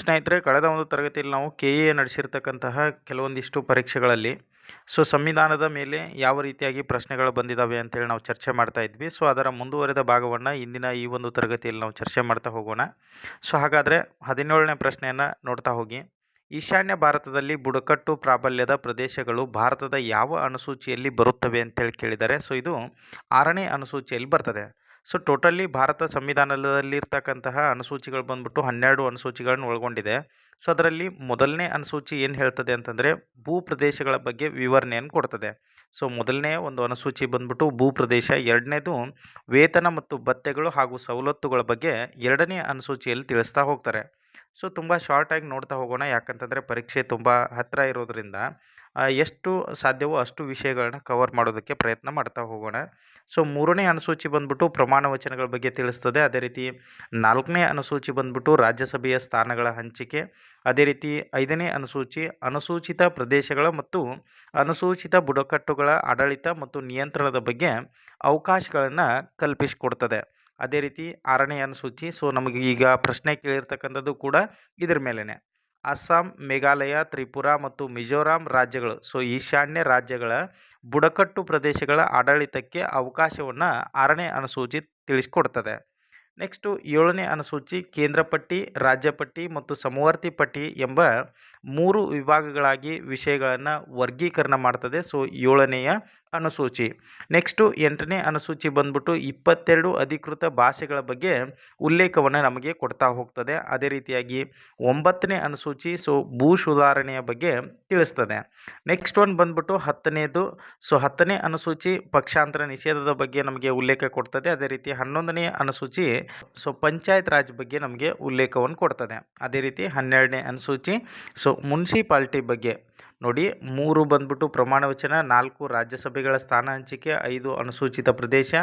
ಸ್ನೇಹಿತರೆ, ಕಳೆದ ಒಂದು ತರಗತಿಯಲ್ಲಿ ನಾವು ಕೆ ಎ ನಡೆಸಿರ್ತಕ್ಕಂತಹ ಕೆಲವೊಂದಿಷ್ಟು ಪರೀಕ್ಷೆಗಳಲ್ಲಿ, ಸೊ ಸಂವಿಧಾನದ ಮೇಲೆ ಯಾವ ರೀತಿಯಾಗಿ ಪ್ರಶ್ನೆಗಳು ಬಂದಿದ್ದಾವೆ ಅಂತೇಳಿ ನಾವು ಚರ್ಚೆ ಮಾಡ್ತಾ ಇದ್ವಿ. ಸೊ ಅದರ ಮುಂದುವರೆದ ಭಾಗವನ್ನು ಇಂದಿನ ಈ ಒಂದು ತರಗತಿಯಲ್ಲಿ ನಾವು ಚರ್ಚೆ ಮಾಡ್ತಾ ಹೋಗೋಣ. ಸೊ ಹಾಗಾದರೆ ಹದಿನೇಳನೇ ಪ್ರಶ್ನೆಯನ್ನು ನೋಡ್ತಾ ಹೋಗಿ. ಈಶಾನ್ಯ ಭಾರತದಲ್ಲಿ ಬುಡಕಟ್ಟು ಪ್ರಾಬಲ್ಯದ ಪ್ರದೇಶಗಳು ಭಾರತದ ಯಾವ ಅನುಸೂಚಿಯಲ್ಲಿ ಬರುತ್ತವೆ ಅಂತೇಳಿ ಕೇಳಿದ್ದಾರೆ ಸೊ ಇದು ಆರನೇ ಅನುಸೂಚಿಯಲ್ಲಿ ಬರ್ತದೆ. ಸೊ ಟೋಟಲಿ ಭಾರತ ಸಂವಿಧಾನದಲ್ಲಿರ್ತಕ್ಕಂತಹ ಅನುಸೂಚಿಗಳು ಬಂದ್ಬಿಟ್ಟು ಹನ್ನೆರಡು ಅನುಸೂಚಿಗಳನ್ನು ಒಳಗೊಂಡಿದೆ. ಸೊ ಅದರಲ್ಲಿ ಮೊದಲನೇ ಅನುಸೂಚಿ ಏನು ಹೇಳ್ತದೆ ಅಂತಂದರೆ ಭೂ ಪ್ರದೇಶಗಳ ಬಗ್ಗೆ ವಿವರಣೆಯನ್ನು ಕೊಡ್ತದೆ. ಸೊ ಮೊದಲನೇ ಒಂದು ಅನುಸೂಚಿ ಬಂದ್ಬಿಟ್ಟು ಭೂ ಪ್ರದೇಶ, ಎರಡನೇದು ವೇತನ ಮತ್ತು ಭತ್ಯೆಗಳು ಹಾಗೂ ಸವಲತ್ತುಗಳ ಬಗ್ಗೆ ಎರಡನೇ ಅನುಸೂಚಿಯಲ್ಲಿ ತಿಳಿಸ್ತಾ ಹೋಗ್ತಾರೆ. ಸೊ ತುಂಬ ಶಾರ್ಟಾಗಿ ನೋಡ್ತಾ ಹೋಗೋಣ ಯಾಕಂತಂದರೆ ಪರೀಕ್ಷೆ ತುಂಬ ಹತ್ತಿರ ಇರೋದ್ರಿಂದ. ಎಷ್ಟು ಸಾಧ್ಯವೋ ಅಷ್ಟು ವಿಷಯಗಳನ್ನ ಕವರ್ ಮಾಡೋದಕ್ಕೆ ಪ್ರಯತ್ನ ಮಾಡ್ತಾ ಹೋಗೋಣ. ಸೊ ಮೂರನೇ ಅನುಸೂಚಿ ಬಂದ್ಬಿಟ್ಟು ಪ್ರಮಾಣ ವಚನಗಳ ಬಗ್ಗೆ ತಿಳಿಸ್ತದೆ. ಅದೇ ರೀತಿ ನಾಲ್ಕನೇ ಅನುಸೂಚಿ ಬಂದ್ಬಿಟ್ಟು ರಾಜ್ಯಸಭೆಯ ಸ್ಥಾನಗಳ ಹಂಚಿಕೆ. ಅದೇ ರೀತಿ ಐದನೇ ಅನುಸೂಚಿ ಅನುಸೂಚಿತ ಪ್ರದೇಶಗಳ ಮತ್ತು ಅನುಸೂಚಿತ ಬುಡಕಟ್ಟುಗಳ ಆಡಳಿತ ಮತ್ತು ನಿಯಂತ್ರಣದ ಬಗ್ಗೆ ಅವಕಾಶಗಳನ್ನು ಕಲ್ಪಿಸಿಕೊಡ್ತದೆ. ಅದೇ ರೀತಿ ಆರನೇ ಅನುಸೂಚಿ. ಸೊ ನಮಗೆ ಈಗ ಪ್ರಶ್ನೆ ಕೇಳಿರ್ತಕ್ಕಂಥದ್ದು ಕೂಡ ಇದರ ಮೇಲೇ ಅಸ್ಸಾಂ, ಮೇಘಾಲಯ, ತ್ರಿಪುರಾ ಮತ್ತು ಮಿಜೋರಾಂ ರಾಜ್ಯಗಳು, ಸೊ ಈಶಾನ್ಯ ರಾಜ್ಯಗಳ ಬುಡಕಟ್ಟು ಪ್ರದೇಶಗಳ ಆಡಳಿತಕ್ಕೆ ಅವಕಾಶವನ್ನು ಆರನೇ ಅನುಸೂಚಿ ತಿಳಿಸ್ಕೊಡ್ತದೆ. ನೆಕ್ಸ್ಟು ಏಳನೇ ಅನುಸೂಚಿ ಕೇಂದ್ರ ಪಟ್ಟಿ, ರಾಜ್ಯ ಪಟ್ಟಿ ಮತ್ತು ಸಮವರ್ತಿ ಪಟ್ಟಿ ಎಂಬ ಮೂರು ವಿಭಾಗಗಳಾಗಿ ವಿಷಯಗಳನ್ನು ವರ್ಗೀಕರಣ ಮಾಡ್ತದೆ. ಸೊ, ಏಳನೆಯ ಅನುಸೂಚಿ. ನೆಕ್ಸ್ಟು ಎಂಟನೇ ಅನುಸೂಚಿ ಬಂದ್ಬಿಟ್ಟು ಇಪ್ಪತ್ತೆರಡು ಅಧಿಕೃತ ಭಾಷೆಗಳ ಬಗ್ಗೆ ಉಲ್ಲೇಖವನ್ನು ನಮಗೆ ಕೊಡ್ತಾ ಹೋಗ್ತದೆ. ಅದೇ ರೀತಿಯಾಗಿ ಒಂಬತ್ತನೇ ಅನುಸೂಚಿ, ಸೊ, ಭೂ ಸುಧಾರಣೆಯ ಬಗ್ಗೆ ತಿಳಿಸ್ತದೆ. ನೆಕ್ಸ್ಟ್ ಒನ್ ಬಂದ್ಬಿಟ್ಟು ಹತ್ತನೇದು. ಸೊ, ಹತ್ತನೇ ಅನುಸೂಚಿ ಪಕ್ಷಾಂತರ ನಿಷೇಧದ ಬಗ್ಗೆ ನಮಗೆ ಉಲ್ಲೇಖ ಕೊಡ್ತದೆ. ಅದೇ ರೀತಿ ಹನ್ನೊಂದನೇ ಅನುಸೂಚಿ ಸೊ ಪಂಚಾಯತ್ ರಾಜ್ ಬಗ್ಗೆ ನಮಗೆ ಉಲ್ಲೇಖವನ್ನು ಕೊಡ್ತದೆ. ಅದೇ ರೀತಿ ಹನ್ನೆರಡನೇ ಅನುಸೂಚಿ ಸೊ ಮುನ್ಸಿಪಾಲ್ಟಿ ಬಗ್ಗೆ. ನೋಡಿ, ಮೂರು ಬಂದ್ಬಿಟ್ಟು ಪ್ರಮಾಣ ವಚನ, ನಾಲ್ಕು ರಾಜ್ಯಸಭೆಗಳ ಸ್ಥಾನ ಹಂಚಿಕೆ, ಐದು ಅನುಸೂಚಿತ ಪ್ರದೇಶ,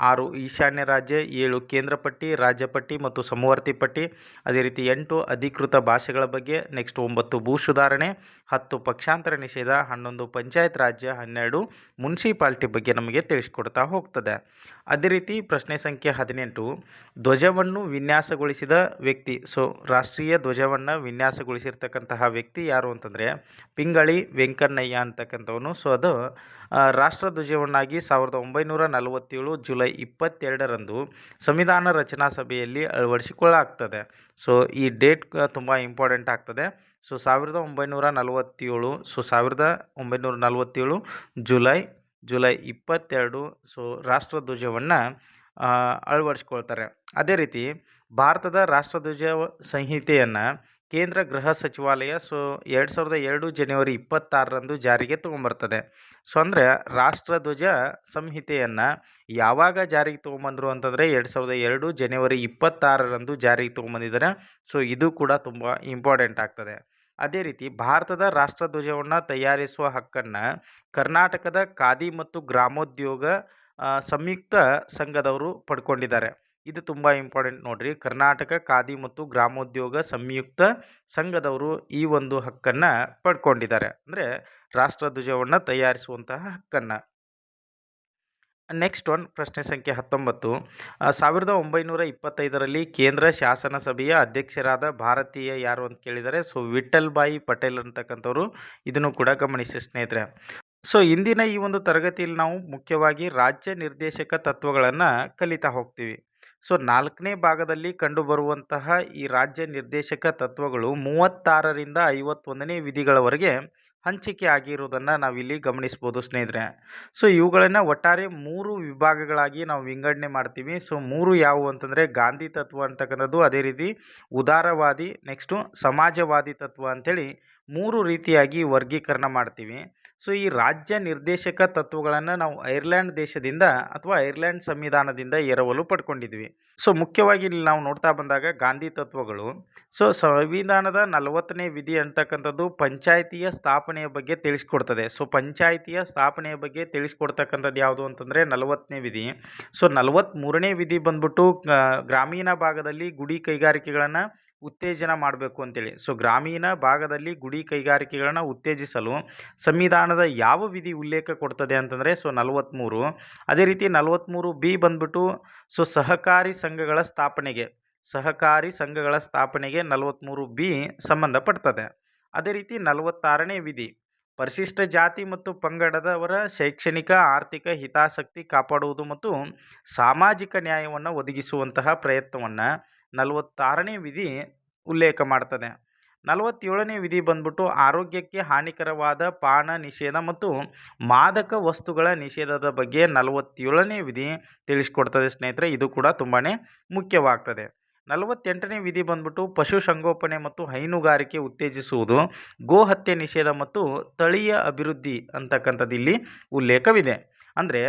ಆರು ಈಶಾನ್ಯ ರಾಜ್ಯ, ಏಳು ಕೇಂದ್ರ ಪಟ್ಟಿ ರಾಜ್ಯ ಪಟ್ಟಿ ಮತ್ತು ಸಮವರ್ತಿ ಪಟ್ಟಿ. ಅದೇ ರೀತಿ ಎಂಟು ಅಧಿಕೃತ ಭಾಷೆಗಳ ಬಗ್ಗೆ, ನೆಕ್ಸ್ಟ್ ಒಂಬತ್ತು ಭೂ ಸುಧಾರಣೆ ಹತ್ತು ಪಕ್ಷಾಂತರ ನಿಷೇಧ, ಹನ್ನೊಂದು ಪಂಚಾಯತ್ ರಾಜ್ಯ ಹನ್ನೆರಡು ಮುನ್ಸಿಪಾಲ್ಟಿ ಬಗ್ಗೆ ನಮಗೆ ತಿಳಿಸ್ಕೊಡ್ತಾ ಹೋಗ್ತದೆ. ಅದೇ ರೀತಿ ಪ್ರಶ್ನೆ ಸಂಖ್ಯೆ ಹದಿನೆಂಟು, ಧ್ವಜವನ್ನು ವಿನ್ಯಾಸಗೊಳಿಸಿದ ವ್ಯಕ್ತಿ, ಸೊ ರಾಷ್ಟ್ರೀಯ ಧ್ವಜವನ್ನು ವಿನ್ಯಾಸಗೊಳಿಸಿರ್ತಕ್ಕಂತಹ ವ್ಯಕ್ತಿ ಯಾರು ಅಂತಂದರೆ ಪಿಂಗಳಿ ವೆಂಕಣ್ಣಯ್ಯ ಅಂತಕ್ಕಂಥವನು. ಸೊ ಅದು ರಾಷ್ಟ್ರಧ್ವಜವನ್ನಾಗಿ ಸಾವಿರದ ಒಂಬೈನೂರ ನಲವತ್ತೇಳು ಜುಲೈ ಇಪ್ಪತ್ತೆರಡರಂದು ಸಂವಿಧಾನ ರಚನಾ ಸಭೆಯಲ್ಲಿ ಅಳವಡಿಸಿಕೊಳ್ಳಲಾಗ್ತದೆ. ಸೊ ಈ ಡೇಟ್ ತುಂಬ ಇಂಪಾರ್ಟೆಂಟ್ ಆಗ್ತದೆ. ಸೊ ಸಾವಿರದ ಒಂಬೈನೂರ ನಲವತ್ತೇಳು ಸೊ ಸಾವಿರದ ಒಂಬೈನೂರ ನಲವತ್ತೇಳು ಜುಲೈ ಜುಲೈ ಇಪ್ಪತ್ತೆರಡು ಸೊ ರಾಷ್ಟ್ರಧ್ವಜವನ್ನು ಅಳವಡಿಸ್ಕೊಳ್ತಾರೆ. ಅದೇ ರೀತಿ, ಭಾರತದ ರಾಷ್ಟ್ರಧ್ವಜ ಸಂಹಿತೆಯನ್ನು ಕೇಂದ್ರ ಗೃಹ ಸಚಿವಾಲಯ ಸೊ ಎರಡು ಸಾವಿರದ ಎರಡು ಜನವರಿ ಇಪ್ಪತ್ತಾರರಂದು ಜಾರಿಗೆ ತೊಗೊಂಬರ್ತದೆ. ಸೊ ಅಂದರೆ ರಾಷ್ಟ್ರಧ್ವಜ ಸಂಹಿತೆಯನ್ನು ಯಾವಾಗ ಜಾರಿಗೆ ತೊಗೊಂಬಂದರು ಅಂತಂದರೆ ಎರಡು ಸಾವಿರದ ಎರಡು ಜನವರಿ ಇಪ್ಪತ್ತಾರರಂದು ಜಾರಿಗೆ ತೊಗೊಂಬಂದಿದ್ದಾರೆ. ಸೊ ಇದು ಕೂಡ ತುಂಬ ಇಂಪಾರ್ಟೆಂಟ್ ಆಗ್ತದೆ. ಅದೇ ರೀತಿ ಭಾರತದ ರಾಷ್ಟ್ರಧ್ವಜವನ್ನು ತಯಾರಿಸುವ ಹಕ್ಕನ್ನು ಕರ್ನಾಟಕದ ಖಾದಿ ಮತ್ತು ಗ್ರಾಮೋದ್ಯೋಗ ಸಂಯುಕ್ತ ಸಂಘದವರು ಪಡ್ಕೊಂಡಿದ್ದಾರೆ. ಇದು ತುಂಬ ಇಂಪಾರ್ಟೆಂಟ್ ನೋಡ್ರಿ. ಕರ್ನಾಟಕ ಖಾದಿ ಮತ್ತು ಗ್ರಾಮೋದ್ಯೋಗ ಸಂಯುಕ್ತ ಸಂಘದವರು ಈ ಒಂದು ಹಕ್ಕನ್ನು ಪಡ್ಕೊಂಡಿದ್ದಾರೆ. ಅಂದರೆ ರಾಷ್ಟ್ರಧ್ವಜವನ್ನು ತಯಾರಿಸುವಂತಹ ಹಕ್ಕನ್ನು. ನೆಕ್ಸ್ಟ್ ಒನ್ ಪ್ರಶ್ನೆ ಸಂಖ್ಯೆ ಹತ್ತೊಂಬತ್ತು. ಸಾವಿರದ ಒಂಬೈನೂರ ಇಪ್ಪತ್ತೈದರಲ್ಲಿ ಕೇಂದ್ರ ಶಾಸನ ಸಭೆಯ ಅಧ್ಯಕ್ಷರಾದ ಭಾರತೀಯ ಯಾರು ಅಂತ ಕೇಳಿದರೆ, ಸೊ ವಿಠಲ್ ಬಾಯಿ ಪಟೇಲ್ ಅಂತಕ್ಕಂಥವ್ರು ಇದನ್ನು ಕೂಡ ಗಮನಿಸಿ ಸ್ನೇಹಿತರೆ. ಸೊ ಇಂದಿನ ಈ ಒಂದು ತರಗತಿಯಲ್ಲಿ ನಾವು ಮುಖ್ಯವಾಗಿ ರಾಜ್ಯ ನಿರ್ದೇಶಕ ತತ್ವಗಳನ್ನು ಕಲಿತಾ ಹೋಗ್ತೀವಿ. ಸೊ ನಾಲ್ಕನೇ ಭಾಗದಲ್ಲಿ ಕಂಡುಬರುವಂತಹ ಈ ರಾಜ್ಯ ನಿರ್ದೇಶಕ ತತ್ವಗಳು ಮೂವತ್ತಾರರಿಂದ ಐವತ್ತೊಂದನೇ ವಿಧಿಗಳವರೆಗೆ ಹಂಚಿಕೆ ಆಗಿರುವುದನ್ನು ನಾವಿಲ್ಲಿ ಗಮನಿಸ್ಬೋದು ಸ್ನೇಹಿತರೆ. ಸೊ ಇವುಗಳನ್ನು ಒಟ್ಟಾರೆ ಮೂರು ವಿಭಾಗಗಳಾಗಿ ನಾವು ವಿಂಗಡಣೆ ಮಾಡ್ತೀವಿ. ಸೊ ಮೂರು ಯಾವುವು ಅಂತಂದರೆ ಗಾಂಧಿ ತತ್ವ ಅಂತಕ್ಕಂಥದ್ದು, ಅದೇ ರೀತಿ ಉದಾರವಾದಿ, ನೆಕ್ಸ್ಟು ಸಮಾಜವಾದಿ ತತ್ವ ಅಂಥೇಳಿ ಮೂರು ರೀತಿಯಾಗಿ ವರ್ಗೀಕರಣ ಮಾಡ್ತೀವಿ. ಸೊ, ಈ ರಾಜ್ಯ ನಿರ್ದೇಶಕ ತತ್ವಗಳನ್ನು ನಾವು ಐರ್ಲ್ಯಾಂಡ್ ದೇಶದಿಂದ ಅಥವಾ ಐರ್ಲ್ಯಾಂಡ್ ಸಂವಿಧಾನದಿಂದ ಎರವಲು ಪಡ್ಕೊಂಡಿದ್ವಿ. ಸೊ, ಮುಖ್ಯವಾಗಿ ಇಲ್ಲಿ ನಾವು ನೋಡ್ತಾ ಬಂದಾಗ ಗಾಂಧಿ ತತ್ವಗಳು. ಸೊ, ಸಂವಿಧಾನದ ನಲವತ್ತನೇ ವಿಧಿ ಅಂತಕ್ಕಂಥದ್ದು ಪಂಚಾಯಿತಿಯ ಸ್ಥಾಪನೆಯ ಬಗ್ಗೆ ತಿಳಿಸ್ಕೊಡ್ತದೆ. ಸೊ, ಪಂಚಾಯಿತಿಯ ಸ್ಥಾಪನೆಯ ಬಗ್ಗೆ ತಿಳಿಸ್ಕೊಡ್ತಕ್ಕಂಥದ್ದು ಯಾವುದು ಅಂತಂದರೆ ನಲವತ್ತನೇ ವಿಧಿ. ಸೊ ನಲವತ್ತ್ಮೂರನೇ ವಿಧಿ ಬಂದ್ಬಿಟ್ಟು ಗ್ರಾಮೀಣ ಭಾಗದಲ್ಲಿ ಗುಡಿ ಕೈಗಾರಿಕೆಗಳನ್ನು ಉತ್ತೇಜನ ಮಾಡಬೇಕು ಅಂತೇಳಿ. ಸೊ ಗ್ರಾಮೀಣ ಭಾಗದಲ್ಲಿ ಗುಡಿ ಕೈಗಾರಿಕೆಗಳನ್ನು ಉತ್ತೇಜಿಸಲು ಸಂವಿಧಾನದ ಯಾವ ವಿಧಿ ಉಲ್ಲೇಖ ಕೊಡ್ತದೆ ಅಂತಂದರೆ ಸೊ ನಲವತ್ತ್ಮೂರು ಅದೇ ರೀತಿ ನಲವತ್ತ್ಮೂರು ಬಿ ಬಂದ್ಬಿಟ್ಟು ಸೊ ಸಹಕಾರಿ ಸಂಘಗಳ ಸ್ಥಾಪನೆಗೆ, ಸಹಕಾರಿ ಸಂಘಗಳ ಸ್ಥಾಪನೆಗೆ ನಲವತ್ತ್ಮೂರು ಬಿ ಸಂಬಂಧಪಡ್ತದೆ. ಅದೇ ರೀತಿ ನಲವತ್ತಾರನೇ ವಿಧಿ, ಪರಿಶಿಷ್ಟ ಜಾತಿ ಮತ್ತು ಪಂಗಡದವರ ಶೈಕ್ಷಣಿಕ, ಆರ್ಥಿಕ ಹಿತಾಸಕ್ತಿ ಕಾಪಾಡುವುದು ಮತ್ತು ಸಾಮಾಜಿಕ ನ್ಯಾಯವನ್ನು ಒದಗಿಸುವಂತಹ ಪ್ರಯತ್ನವನ್ನು ನಲವತ್ತಾರನೇ ವಿಧಿ ಉಲ್ಲೇಖ ಮಾಡ್ತದೆ. ನಲವತ್ತೇಳನೇ ವಿಧಿ ಬಂದ್ಬಿಟ್ಟು ಆರೋಗ್ಯಕ್ಕೆ ಹಾನಿಕರವಾದ ಪಾನ ನಿಷೇಧ ಮತ್ತು ಮಾದಕ ವಸ್ತುಗಳ ನಿಷೇಧದ ಬಗ್ಗೆ ನಲವತ್ತೇಳನೇ ವಿಧಿ ತಿಳಿಸ್ಕೊಡ್ತದೆ ಸ್ನೇಹಿತರೆ. ಇದು ಕೂಡ ತುಂಬಾ ಮುಖ್ಯವಾಗ್ತದೆ. ನಲವತ್ತೆಂಟನೇ ವಿಧಿ ಬಂದ್ಬಿಟ್ಟು ಪಶುಸಂಗೋಪನೆ ಮತ್ತು ಹೈನುಗಾರಿಕೆ ಉತ್ತೇಜಿಸುವುದು ಗೋಹತ್ಯೆ ನಿಷೇಧ ಮತ್ತು ತಳೀಯ ಅಭಿವೃದ್ಧಿ ಅಂತಕ್ಕಂಥದ್ದು ಇಲ್ಲಿ ಉಲ್ಲೇಖವಿದೆ. ಅಂದರೆ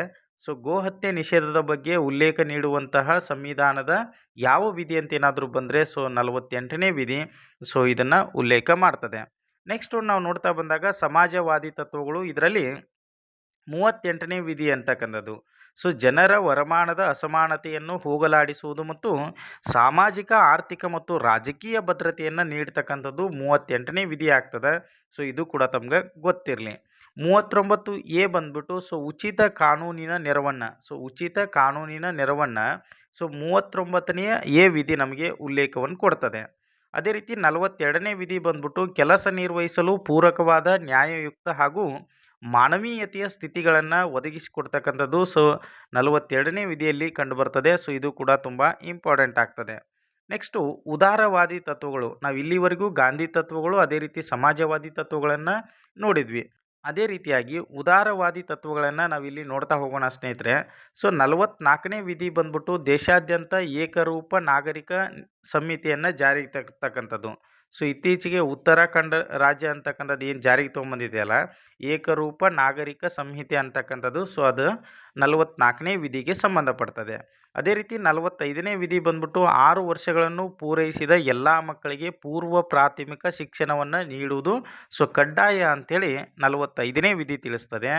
ಸೊ ಗೋಹತ್ಯೆ ನಿಷೇಧದ ಬಗ್ಗೆ ಉಲ್ಲೇಖ ನೀಡುವಂತಹ ಸಂವಿಧಾನದ ಯಾವ ವಿಧಿ ಅಂತ ಏನಾದರೂ ಬಂದರೆ ಸೊ ನಲವತ್ತೆಂಟನೇ ವಿಧಿ ಸೊ ಇದನ್ನು ಉಲ್ಲೇಖ ಮಾಡ್ತದೆ. ನೆಕ್ಸ್ಟು ನಾವು ನೋಡ್ತಾ ಬಂದಾಗ ಸಮಾಜವಾದಿ ತತ್ವಗಳು ಇದರಲ್ಲಿ ಮೂವತ್ತೆಂಟನೇ ವಿಧಿ ಅಂತಕ್ಕಂಥದ್ದು. ಸೊ ಜನರ ವರಮಾನದ ಅಸಮಾನತೆಯನ್ನು ಹೋಗಲಾಡಿಸುವುದು ಮತ್ತು ಸಾಮಾಜಿಕ, ಆರ್ಥಿಕ ಮತ್ತು ರಾಜಕೀಯ ಭದ್ರತೆಯನ್ನು ನೀಡ್ತಕ್ಕಂಥದ್ದು ಮೂವತ್ತೆಂಟನೇ ವಿಧಿ ಆಗ್ತದೆ. ಸೊ ಇದು ಕೂಡ ತಮ್ಗೆ ಗೊತ್ತಿರಲಿ. ಮೂವತ್ತೊಂಬತ್ತು ಎ ಬಂದ್ಬಿಟ್ಟು, ಸೊ ಉಚಿತ ಕಾನೂನಿನ ನೆರವನ್ನು, ಸೊ ಉಚಿತ ಕಾನೂನಿನ ನೆರವನ್ನು, ಸೊ ಮೂವತ್ತೊಂಬತ್ತನೆಯ ಎ ವಿಧಿ ನಮಗೆ ಉಲ್ಲೇಖವನ್ನು ಕೊಡ್ತದೆ. ಅದೇ ರೀತಿ ನಲವತ್ತೆರಡನೇ ವಿಧಿ ಬಂದ್ಬಿಟ್ಟು, ಕೆಲಸ ನಿರ್ವಹಿಸಲು ಪೂರಕವಾದ ನ್ಯಾಯಯುಕ್ತ ಹಾಗೂ ಮಾನವೀಯತೆಯ ಸ್ಥಿತಿಗಳನ್ನು ಒದಗಿಸಿಕೊಡ್ತಕ್ಕಂಥದ್ದು, ಸೊ ನಲವತ್ತೆರಡನೇ ವಿಧಿಯಲ್ಲಿ ಕಂಡುಬರ್ತದೆ. ಸೊ ಇದು ಕೂಡ ತುಂಬ ಇಂಪಾರ್ಟೆಂಟ್ ಆಗ್ತದೆ. ನೆಕ್ಸ್ಟು ಉದಾರವಾದಿ ತತ್ವಗಳು. ನಾವು ಇಲ್ಲಿವರೆಗೂ ಗಾಂಧಿ ತತ್ವಗಳು, ಅದೇ ರೀತಿ ಸಮಾಜವಾದಿ ತತ್ವಗಳನ್ನು ನೋಡಿದ್ವಿ. ಅದೇ ರೀತಿಯಾಗಿ ಉದಾರವಾದಿ ತತ್ವಗಳನ್ನು ನಾವಿಲ್ಲಿ ನೋಡ್ತಾ ಹೋಗೋಣ ಸ್ನೇಹಿತರೆ. ಸೊ, ನಲವತ್ನಾಲ್ಕನೇ ವಿಧಿ ಬಂದ್ಬಿಟ್ಟು ದೇಶಾದ್ಯಂತ ಏಕರೂಪ ನಾಗರಿಕ ಸಮಿತಿಯನ್ನು ಜಾರಿಗೆ ತರ್ತಕ್ಕಂಥದ್ದು ಸೊ, ಇತ್ತೀಚೆಗೆ ಉತ್ತರಾಖಂಡ ರಾಜ್ಯ ಅಂತಕ್ಕಂಥದ್ದು ಏನು ಜಾರಿಗೆ ತೊಗೊಂಬಂದಿದೆಯಲ್ಲ, ಏಕರೂಪ ನಾಗರಿಕ ಸಂಹಿತೆ ಅಂತಕ್ಕಂಥದ್ದು. ಸೊ, ಅದು ನಲವತ್ನಾಲ್ಕನೇ ವಿಧಿಗೆ ಸಂಬಂಧಪಡ್ತದೆ. ಅದೇ ರೀತಿ ನಲವತ್ತೈದನೇ ವಿಧಿ ಬಂದ್ಬಿಟ್ಟು ಆರು ವರ್ಷಗಳನ್ನು ಪೂರೈಸಿದ ಎಲ್ಲ ಮಕ್ಕಳಿಗೆ ಪೂರ್ವ ಪ್ರಾಥಮಿಕ ಶಿಕ್ಷಣವನ್ನು ನೀಡುವುದು. ಸೊ, ಕಡ್ಡಾಯ ಅಂಥೇಳಿ ನಲವತ್ತೈದನೇ ವಿಧಿ ತಿಳಿಸ್ತದೆ.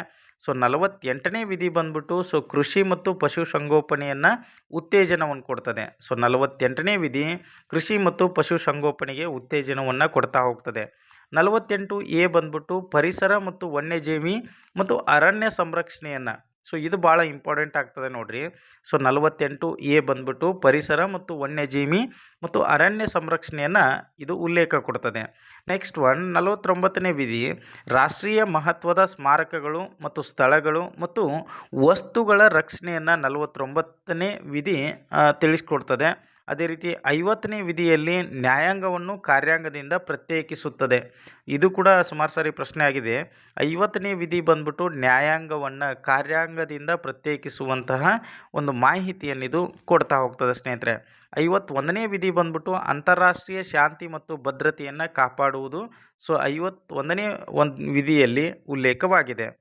ಸೊ, ನಲವತ್ತೆಂಟನೇ ವಿಧಿ ಬಂದ್ಬಿಟ್ಟು ಸೊ, ಕೃಷಿ ಮತ್ತು ಪಶುಸಂಗೋಪನೆಯನ್ನು ಉತ್ತೇಜನವನ್ನು ಕೊಡ್ತದೆ. ಸೊ, ನಲವತ್ತೆಂಟನೇ ವಿಧಿ ಕೃಷಿ ಮತ್ತು ಪಶುಸಂಗೋಪನೆಗೆ ಉತ್ತೇಜನವನ್ನು ಕೊಡ್ತಾ ಹೋಗ್ತದೆ. ನಲವತ್ತೆಂಟು ಎ ಬಂದ್ಬಿಟ್ಟು ಪರಿಸರ ಮತ್ತು ವನ್ಯಜೀವಿ ಮತ್ತು ಅರಣ್ಯ ಸಂರಕ್ಷಣೆಯನ್ನು ಸೊ, ಇದು ಭಾಳ ಇಂಪಾರ್ಟೆಂಟ್ ಆಗ್ತದೆ ನೋಡ್ರಿ. ಸೊ, ನಲವತ್ತೆಂಟು ಎ ಬಂದ್ಬಿಟ್ಟು ಪರಿಸರ ಮತ್ತು ವನ್ಯಜೀವಿ ಮತ್ತು ಅರಣ್ಯ ಸಂರಕ್ಷಣೆಯನ್ನು ಇದು ಉಲ್ಲೇಖ ಕೊಡ್ತದೆ. ನೆಕ್ಸ್ಟ್ ಒನ್, ನಲವತ್ತೊಂಬತ್ತನೇ ವಿಧಿ. ರಾಷ್ಟ್ರೀಯ ಮಹತ್ವದ ಸ್ಮಾರಕಗಳು ಮತ್ತು ಸ್ಥಳಗಳು ಮತ್ತು ವಸ್ತುಗಳ ರಕ್ಷಣೆಯನ್ನು ನಲವತ್ತೊಂಬತ್ತನೇ ವಿಧಿ ತಿಳಿಸ್ಕೊಡ್ತದೆ. ಅದೇ ರೀತಿ ಐವತ್ತನೇ ವಿಧಿಯಲ್ಲಿ ನ್ಯಾಯಾಂಗವನ್ನು ಕಾರ್ಯಾಂಗದಿಂದ ಪ್ರತ್ಯೇಕಿಸುತ್ತದೆ. ಇದು ಕೂಡ ಸುಮಾರು ಸಾರಿ ಪ್ರಶ್ನೆ ಆಗಿದೆ. ಐವತ್ತನೇ ವಿಧಿ ಬಂದ್ಬಿಟ್ಟು ನ್ಯಾಯಾಂಗವನ್ನು ಕಾರ್ಯಾಂಗದಿಂದ ಪ್ರತ್ಯೇಕಿಸುವಂತಹ ಒಂದು ಮಾಹಿತಿಯನ್ನು ಇದು ಕೊಡ್ತಾ ಹೋಗ್ತದೆ ಸ್ನೇಹಿತರೆ. ಐವತ್ತೊಂದನೇ ವಿಧಿ ಬಂದ್ಬಿಟ್ಟು ಅಂತಾರಾಷ್ಟ್ರೀಯ ಶಾಂತಿ ಮತ್ತು ಭದ್ರತೆಯನ್ನು ಕಾಪಾಡುವುದು. ಸೊ, ಐವತ್ತೊಂದನೇ ಒಂದು ವಿಧಿಯಲ್ಲಿ ಉಲ್ಲೇಖವಾಗಿದೆ.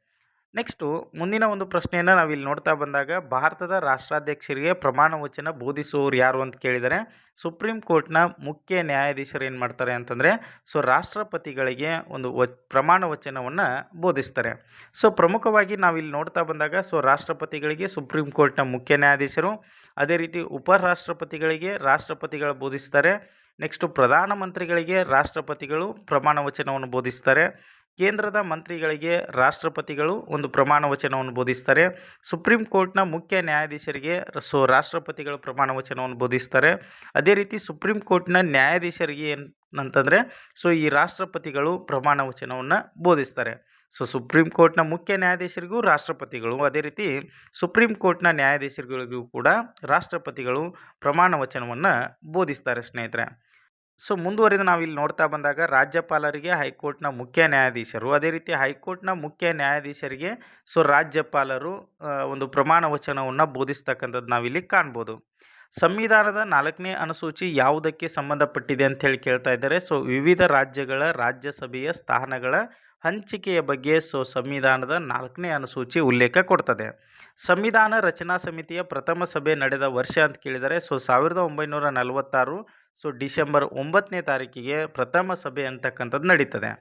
ನೆಕ್ಸ್ಟು ಮುಂದಿನ ಒಂದು ಪ್ರಶ್ನೆಯನ್ನು ನಾವಿಲ್ಲಿ ನೋಡ್ತಾ ಬಂದಾಗ ಭಾರತದ ರಾಷ್ಟ್ರಾಧ್ಯಕ್ಷರಿಗೆ ಪ್ರಮಾಣ ವಚನ ಬೋಧಿಸುವವರು ಯಾರು ಅಂತ ಕೇಳಿದರೆ, ಸುಪ್ರೀಂ ಕೋರ್ಟ್ನ ಮುಖ್ಯ ನ್ಯಾಯಾಧೀಶರು ಏನು ಮಾಡ್ತಾರೆ ಅಂತಂದರೆ, ಸೊ ರಾಷ್ಟ್ರಪತಿಗಳಿಗೆ ಒಂದು ವ ಪ್ರಮಾಣ ವಚನವನ್ನು ಬೋಧಿಸ್ತಾರೆ. ಸೊ ಪ್ರಮುಖವಾಗಿ ನಾವಿಲ್ಲಿ ನೋಡ್ತಾ ಬಂದಾಗ, ಸೊ ರಾಷ್ಟ್ರಪತಿಗಳಿಗೆ ಸುಪ್ರೀಂ ಕೋರ್ಟ್ನ ಮುಖ್ಯ ನ್ಯಾಯಾಧೀಶರು, ಅದೇ ರೀತಿ ಉಪರಾಷ್ಟ್ರಪತಿಗಳಿಗೆ ರಾಷ್ಟ್ರಪತಿಗಳು ಬೋಧಿಸ್ತಾರೆ. ನೆಕ್ಸ್ಟು ಪ್ರಧಾನಮಂತ್ರಿಗಳಿಗೆ ರಾಷ್ಟ್ರಪತಿಗಳು ಪ್ರಮಾಣ ವಚನವನ್ನು ಬೋಧಿಸ್ತಾರೆ. ಕೇಂದ್ರದ ಮಂತ್ರಿಗಳಿಗೆ ರಾಷ್ಟ್ರಪತಿಗಳು ಒಂದು ಪ್ರಮಾಣ ವಚನವನ್ನು ಬೋಧಿಸ್ತಾರೆ. ಸುಪ್ರೀಂ ಕೋರ್ಟ್ನ ಮುಖ್ಯ ನ್ಯಾಯಾಧೀಶರಿಗೆ ಸೊ ರಾಷ್ಟ್ರಪತಿಗಳು ಪ್ರಮಾಣ ವಚನವನ್ನು ಬೋಧಿಸ್ತಾರೆ. ಅದೇ ರೀತಿ ಸುಪ್ರೀಂ ಕೋರ್ಟ್ನ ನ್ಯಾಯಾಧೀಶರಿಗೆ ಏನಂತಂದರೆ ಸೊ ಈ ರಾಷ್ಟ್ರಪತಿಗಳು ಪ್ರಮಾಣ ವಚನವನ್ನು ಬೋಧಿಸ್ತಾರೆ. ಸೊ ಸುಪ್ರೀಂ ಕೋರ್ಟ್ನ ಮುಖ್ಯ ನ್ಯಾಯಾಧೀಶರಿಗೂ ರಾಷ್ಟ್ರಪತಿಗಳು, ಅದೇ ರೀತಿ ಸುಪ್ರೀಂ ಕೋರ್ಟ್ನ ನ್ಯಾಯಾಧೀಶರುಗಳಿಗೂ ಕೂಡ ರಾಷ್ಟ್ರಪತಿಗಳು ಪ್ರಮಾಣ ವಚನವನ್ನು ಬೋಧಿಸ್ತಾರೆ ಸ್ನೇಹಿತರೆ. ಸೊ, ಮುಂದುವರೆದು ನಾವು ಇಲ್ಲಿ ನೋಡ್ತಾ ಬಂದಾಗ ರಾಜ್ಯಪಾಲರಿಗೆ, ಹೈಕೋರ್ಟ್ನ ಮುಖ್ಯ ನ್ಯಾಯಾಧೀಶರು. ಅದೇ ರೀತಿ ಹೈಕೋರ್ಟ್ನ ಮುಖ್ಯ ನ್ಯಾಯಾಧೀಶರಿಗೆ, ಸೊ, ರಾಜ್ಯಪಾಲರು ಒಂದು ಪ್ರಮಾಣ ವಚನವನ್ನು ಬೋಧಿಸ್ತಕ್ಕಂಥದ್ದು ನಾವಿಲ್ಲಿ ಕಾಣ್ಬೋದು. ಸಂವಿಧಾನದ ನಾಲ್ಕನೇ ಅನುಸೂಚಿ ಯಾವುದಕ್ಕೆ ಸಂಬಂಧಪಟ್ಟಿದೆ ಅಂತ ಹೇಳಿ ಕೇಳ್ತಾ ಇದ್ದಾರೆ. ಸೊ ವಿವಿಧ ರಾಜ್ಯಗಳ ರಾಜ್ಯಸಭೆಯ ಸ್ಥಾನಗಳ ಹಂಚಿಕೆಯ ಬಗ್ಗೆ ಸೊ ಸಂವಿಧಾನದ ನಾಲ್ಕನೇ ಅನುಸೂಚಿ ಉಲ್ಲೇಖ ಕೊಡ್ತದೆ. ಸಂವಿಧಾನ ರಚನಾ ಸಮಿತಿಯ ಪ್ರಥಮ ಸಭೆ ನಡೆದ ವರ್ಷ ಅಂತ ಕೇಳಿದರೆ ಸೊ ಸಾವಿರದ ಒಂಬೈನೂರ ನಲವತ್ತಾರು ಸೊ ಡಿಸೆಂಬರ್ ಒಂಬತ್ತನೇ ತಾರೀಕಿಗೆ ಪ್ರಥಮ ಸಭೆ ಅಂತಕ್ಕಂಥದ್ದು ನಡೀತದೆ.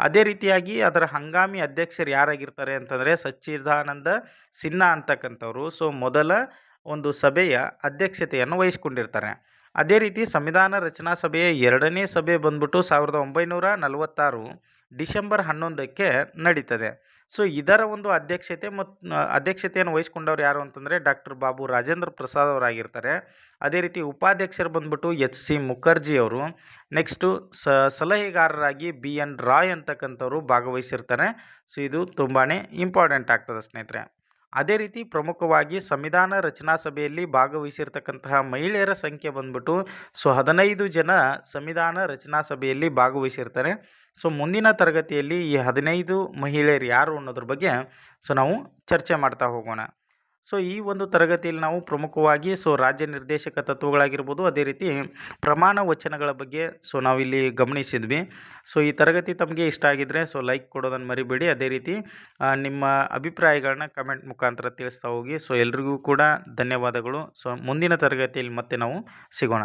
ಅದೇ ರೀತಿಯಾಗಿ ಅದರ ಹಂಗಾಮಿ ಅಧ್ಯಕ್ಷರು ಯಾರಾಗಿರ್ತಾರೆ ಅಂತಂದರೆ, ಸಚ್ಚಿದಾನಂದ ಸಿನ್ಹಾ ಅಂತಕ್ಕಂಥವ್ರು. ಸೊ ಮೊದಲ ಒಂದು ಸಭೆಯ ಅಧ್ಯಕ್ಷತೆಯನ್ನು ವಹಿಸಿಕೊಂಡಿರ್ತಾರೆ. ಅದೇ ರೀತಿ ಸಂವಿಧಾನ ರಚನಾ ಸಭೆಯ ಎರಡನೇ ಸಭೆ ಬಂದ್ಬಿಟ್ಟು ಸಾವಿರದ ಒಂಬೈನೂರ ನಲವತ್ತಾರು ಡಿಸೆಂಬರ್ ಹನ್ನೊಂದಕ್ಕೆ ನಡೀತದೆ. ಸೊ, ಇದರ ಒಂದು ಅಧ್ಯಕ್ಷತೆ ಮತ್ತು ಅಧ್ಯಕ್ಷತೆಯನ್ನು ವಹಿಸ್ಕೊಂಡವ್ರು ಯಾರು ಅಂತಂದರೆ ಡಾಕ್ಟರ್ ಬಾಬು ರಾಜೇಂದ್ರ ಪ್ರಸಾದ್ ಅವರಾಗಿರ್ತಾರೆ. ಅದೇ ರೀತಿ ಉಪಾಧ್ಯಕ್ಷರು ಬಂದ್ಬಿಟ್ಟು ಎಚ್ ಸಿ ಮುಖರ್ಜಿ ಅವರು, ನೆಕ್ಸ್ಟು ಸಲಹೆಗಾರರಾಗಿ ಬಿ ಎನ್ ರಾಯ್ ಅಂತಕ್ಕಂಥವ್ರು ಭಾಗವಹಿಸಿರ್ತಾರೆ. ಸೊ, ಇದು ತುಂಬಾ ಇಂಪಾರ್ಟೆಂಟ್ ಆಗ್ತದೆ ಸ್ನೇಹಿತರೆ. ಅದೇ ರೀತಿ ಪ್ರಮುಖವಾಗಿ ಸಂವಿಧಾನ ರಚನಾ ಸಭೆಯಲ್ಲಿ ಭಾಗವಹಿಸಿರ್ತಕ್ಕಂತಹ ಮಹಿಳೆಯರ ಸಂಖ್ಯೆ ಬಂದ್ಬಿಟ್ಟು, ಸೊ ಹದಿನೈದು ಜನ ಸಂವಿಧಾನ ರಚನಾ ಸಭೆಯಲ್ಲಿ ಭಾಗವಹಿಸಿರ್ತಾರೆ. ಸೊ ಮುಂದಿನ ತರಗತಿಯಲ್ಲಿ ಈ ಹದಿನೈದು ಮಹಿಳೆಯರು ಯಾರು ಅನ್ನೋದ್ರ ಬಗ್ಗೆ, ಸೊ ನಾವು ಚರ್ಚೆ ಮಾಡ್ತಾ ಹೋಗೋಣ. ಸೊ ಈ ಒಂದು ತರಗತಿಯಲ್ಲಿ ನಾವು ಪ್ರಮುಖವಾಗಿ ಸೊ ರಾಜ್ಯ ನಿರ್ದೇಶಕ ತತ್ವಗಳಾಗಿರ್ಬೋದು, ಅದೇ ರೀತಿ ಪ್ರಮಾಣ ವಚನಗಳ ಬಗ್ಗೆ ಸೊ ನಾವಿಲ್ಲಿ ಗಮನಿಸಿದ್ವಿ. ಸೊ ಈ ತರಗತಿ ತಮಗೆ ಇಷ್ಟ ಆಗಿದ್ದರೆ ಸೊ ಲೈಕ್ ಕೊಡೋದನ್ನು ಮರಿಬೇಡಿ. ಅದೇ ರೀತಿ ನಿಮ್ಮ ಅಭಿಪ್ರಾಯಗಳನ್ನ ಕಮೆಂಟ್ ಮುಖಾಂತರ ತಿಳಿಸ್ತಾ ಹೋಗಿ. ಸೊ ಎಲ್ರಿಗೂ ಕೂಡ ಧನ್ಯವಾದಗಳು. ಸೊ ಮುಂದಿನ ತರಗತಿಯಲ್ಲಿ ಮತ್ತೆ ನಾವು ಸಿಗೋಣ.